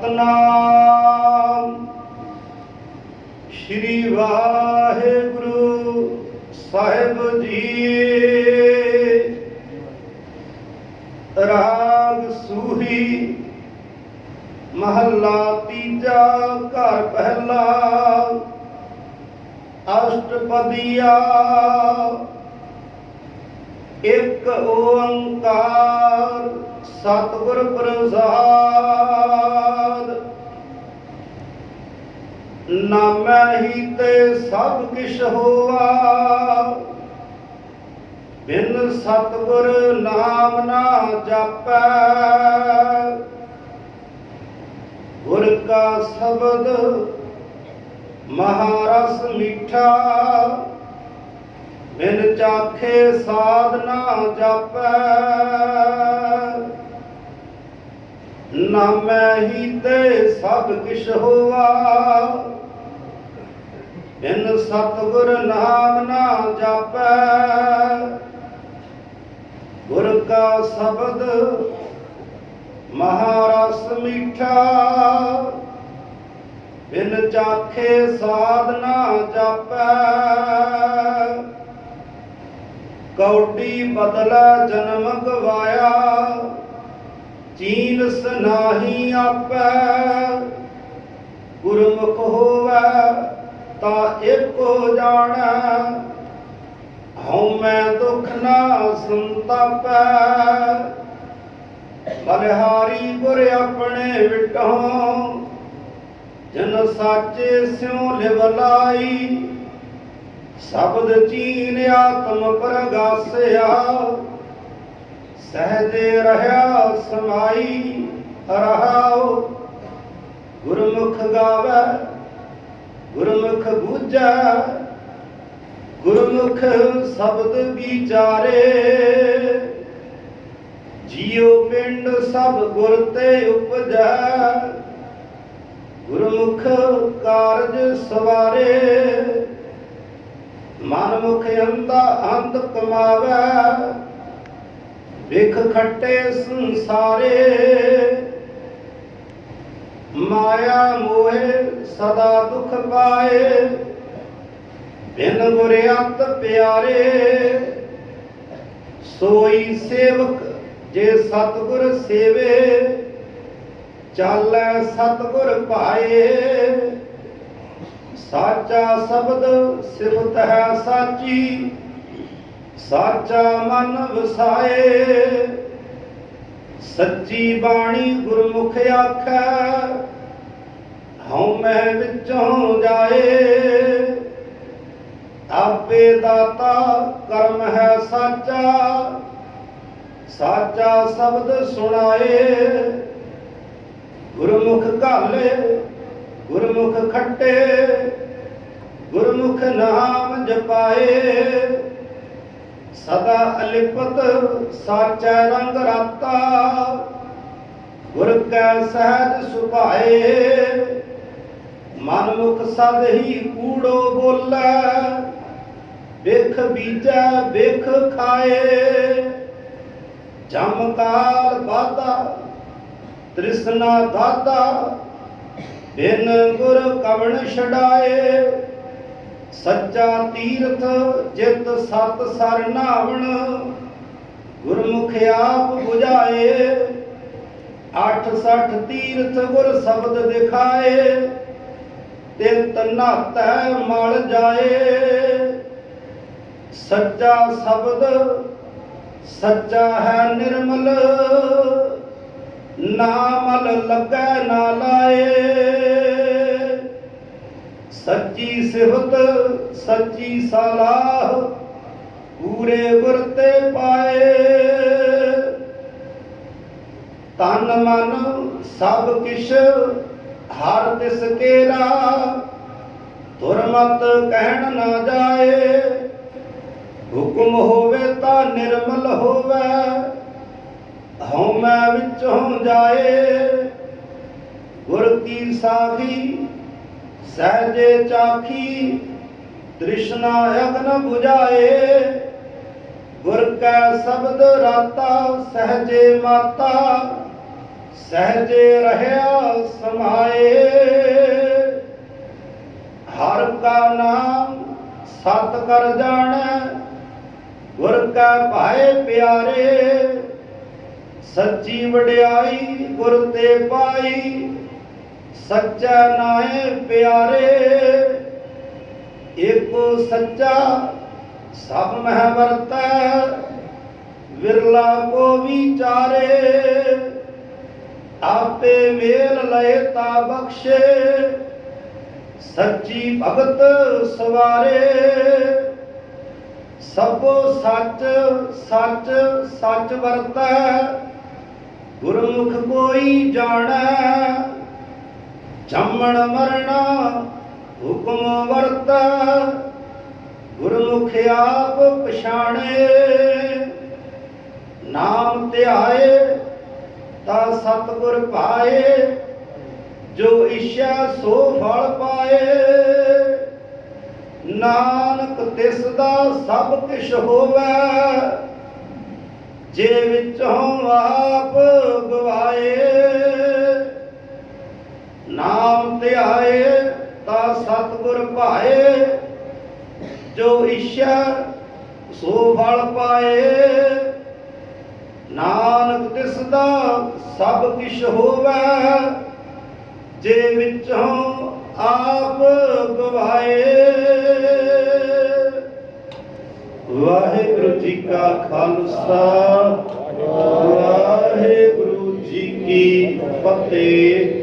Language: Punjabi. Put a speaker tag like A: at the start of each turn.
A: ਸਤਨਾਮ। ਸ਼੍ਰੀ ਵਾਹਿਗੁਰੂ ਸਾਹਿਬ ਜੀ। ਰਾਗ ਸੂਹੀ ਮਹੱਲਾ ਤੀਜਾ ਘਰ ਪਹਿਲਾ। ਅਸ਼ਟਪਦੀਆ। ਇੱਕ ਓੰਕਾਰ ਸਤ ਨਾਮੈ ਹੀ ਤੇ ਸਭ ਕਿਛ ਹੋਆ। ਬਿਨ ਸਤਿਗੁਰ ਨਾਮ ਨਾ ਜਾਪੈ। ਗੁਰ ਕਾ ਸ਼ਬਦ ਮਹਾਰਸ ਮਿੱਠਾ। ਬਿਨ ਚਾਖੇ ਸਾਧ ਨਾ ਜਾਪੈ। ਨਾਮੈ ਹੀ ਤੇ ਸਭ ਕਿਛ ਹੋਆ। ਬਿਨ ਸਤਿਗੁਰ ਨਾਮ ਨਾ ਜਾਪੈ। ਗੁਰ ਕਾ ਸ਼ਬਦ ਮਹਾਰਸ ਮਿੱਠਾ। ਬਿਨ ਚਾਖੇ ਸਾਧਨਾ ਜਾਪੈ। ਕੌਡੀ ਬਦਲਾ ਜਨਮ ਗਵਾਇਆ। ਚੀਨ ਨਾਹੀ ਆਪੈ। ਗੁਰਮੁਖ ਹੋਵੇ ਤਾਂ ਏਕੋ ਜਾਣੈ। ਹਉ ਮੈਂ ਦੁਖ ਨਾ ਸੰਤਾਪੈ। ਬਲਿਹਾਰੀ ਗੁਰ ਆਪਣੇ ਵਿਟਹੁ। ਜਨ ਸਾਚੇ ਸਿਉ ਲਿਵ ਲਾਈ। ਸ਼ਬਦ ਚੀਨ ਆਤਮ ਪ੍ਰਗਾਸਿਆ। ਸਹਜੇ ਰਹਾ ਸਮਾਈ ਰਹਾਉ। ਗੁਰਮੁਖ ਗਾਵੇ ਗੁਰਮੁਖ ਬੂਝੈ, ਗੁਰਮੁਖ ਸ਼ਬਦ ਵਿਚਾਰੇ। ਜੀਉ ਪਿੰਡ ਸਭ ਗੁਰ ਤੇ ਉਪਜੈ, ਗੁਰਮੁਖ ਕਾਰਜ ਸਵਾਰੇ। ਮਨ ਮੁਖ ਅੰਦਾ ਅੰਤ ਕਮਾਵੇ, ਵਿਖ ਖੱਟੇ ਸੰਸਾਰੇ। ਮਾਇਆ ਮੋਹਿ ਸਦਾ ਦੁਖ ਪਾਏ। ਬਿਨ ਗੁਰ ਅੰਤ ਪਿਆਰੇ, ਸੋਈ ਸੇਵਕ ਜੇ ਸਤਗੁਰ ਸੇਵੇ, ਚਾਲੈ ਸਤਗੁਰ ਭਾਏ। ਸਾਚਾ ਸ਼ਬਦ ਸਿਫਤ ਹੈ ਸਾਚੀ, ਸਾਚਾ ਮਨ ਵਸਾਏ। ਸੱਚੀ ਬਾਣੀ ਗੁਰਮੁਖ ਆਖੈ, ਹਉ ਮੈਂ ਵਿੱਚੋਂ ਜਾਏ। ਆਪੇ ਦਾਤਾ ਕਰਮ ਹੈ ਸਾਚਾ ਸਾਚਾ ਸ਼ਬਦ ਸੁਣਾਏ। ਗੁਰਮੁਖ ਘਾਲੇ, ਗੁਰਮੁਖ ਖੱਟੇ, ਗੁਰਮੁਖ ਨਾਮ ਜਪਾਏ। ਸਦਾ ਅਲਿਪਤ ਸਾਚੈ ਰੰਗ ਰਾਤਾ। ਗੁਰ ਕੈ ਸਹਿਜ ਸੁਭਾਏ, ਮਨ ਮੁਖ ਸਦ ਹੀ ਕੂੜੋ ਬੋਲੇ। ਵੇਖ ਬੀਜੈ ਵੇਖ ਖਾਏ। ਜਮ ਕਾਲ ਬਾਦਾ ਤ੍ਰਿਸ਼ਨਾ ਦਾਤਾ। ਬਿਨ ਗੁਰ ਕਵਣ ਛਡਾਏ। ਸੱਚਾ ਤੀਰਥ ਜਿਤ ਸਤ ਸਰ ਗੁਰਮੁਖ ਆਪ 부ਝਾਏ 68 ਤੀਰਥ ਗੁਰ ਸ਼ਬਦ ਦਿਖਾਏ ਤਿੰਤ ਨਾਤੈ ਮਲ ਜਾਏ। ਸੱਚਾ ਸ਼ਬਦ, ਸੱਚਾ ਹੈ ਨਿਰਮਲ ਨਾਮਲ ਲੱਗੈ ਨਾ ਲਾਏ। ਸੱਚੀ ਸਿਫਤ, ਸੱਚੀ ਸਲਾਹ, ਪੂਰੇ ਗੁਰ ਤੇ ਪਾਏ। ਤਨ ਮਨ ਸਭ ਕਿਛ, ਹਰ ਤਿਸ ਕੇਰਾ ਦੁਰਮਤ ਕਹਿਣ ਨਾ ਜਾਏ। ਹੁਕਮ ਹੋਵੇ ਤਾਂ ਨਿਰਮਲ ਹੋਵੇ, ਹਉਮੈ ਵਿੱਚੋਂ ਜਾਏ। ਗੁਰ ਕੀ ਸਾਖੀ ਸਹਜੇ ਚਾਖੀ ਤ੍ਰਿਸ਼ਨਾ ਅਗਨ 부ਝਾਏ। ਗੁਰ ਕੈ ਸ਼ਬਦ ਰਾਤਾ, ਸਹਜੇ ਮਾਤਾ, ਸਹਜੇ ਰਹਾ ਸਮਾਏ। ਹਰ ਕਾ ਨਾਮ ਸਤ ਕਰ ਜਾਣੈ, ਗੁਰ ਕਾ ਭਾਏ ਪਿਆਰੇ। ਸੱਚੀ ਵਡਿਆਈ ਗੁਰ ਤੇ ਪਾਈ ਸੱਚਾ ਨਾਏ ਪਿਆਰੇ ਏਕੋ ਸੱਚਾ ਸਭ ਮਹਿ ਵਰਤੈ, ਵਿਰਲਾ ਕੋ ਵਿਚਾਰੇ, ਆਪੇ ਮੇਲ ਲਏ ਤਾ ਬਖਸ਼ੇ, ਸੱਚੀ ਭਗਤ ਸਵਾਰੇ। ਸਭੋ ਸੱਚ ਸੱਚ ਸੱਚ ਵਰਤੈ, ਗੁਰਮੁਖ ਕੋਈ ਜਾਣੈ ਜੰਮਣ ਮਰਣਾ ਹੁਕਮ ਵਰਤਾ। ਗੁਰਮੁਖ ਆਪ ਪਛਾਣੇ, ਨਾਮ ਧਿਆਏ ਤਾ ਸਤਿਗੁਰ ਪਾਏ। ਜੋ ਇਛਾ ਸੋ ਫਲ ਪਾਏ। ਨਾਨਕ ਤਿਸ ਦਾ ਸਭ ਕਿਛ ਹੋਵੇ। ਜੇ ਵਿੱਚੋਂ ਆਪ ਗਵਾਏ। ਨਾਮ ਧਿਆਏ ਤਾਂ ਸਤਿਗੁਰ ਭਾਏ। ਜੋ ਇਛਾ ਸੋ ਫਲ ਪਾਏ। ਨਾਨਕ ਤਿਸ ਦਾ ਸਭ ਕਿਛ ਹੋਵੇ, ਜੇ ਵਿੱਚੋਂ ਆਪ ਗਵਾਏ। ਵਾਹਿਗੁਰੂ ਜੀ ਕਾ ਖਾਲਸਾ, ਵਾਹਿਗੁਰੂ ਜੀ ਕੀ ਫਤਿਹ।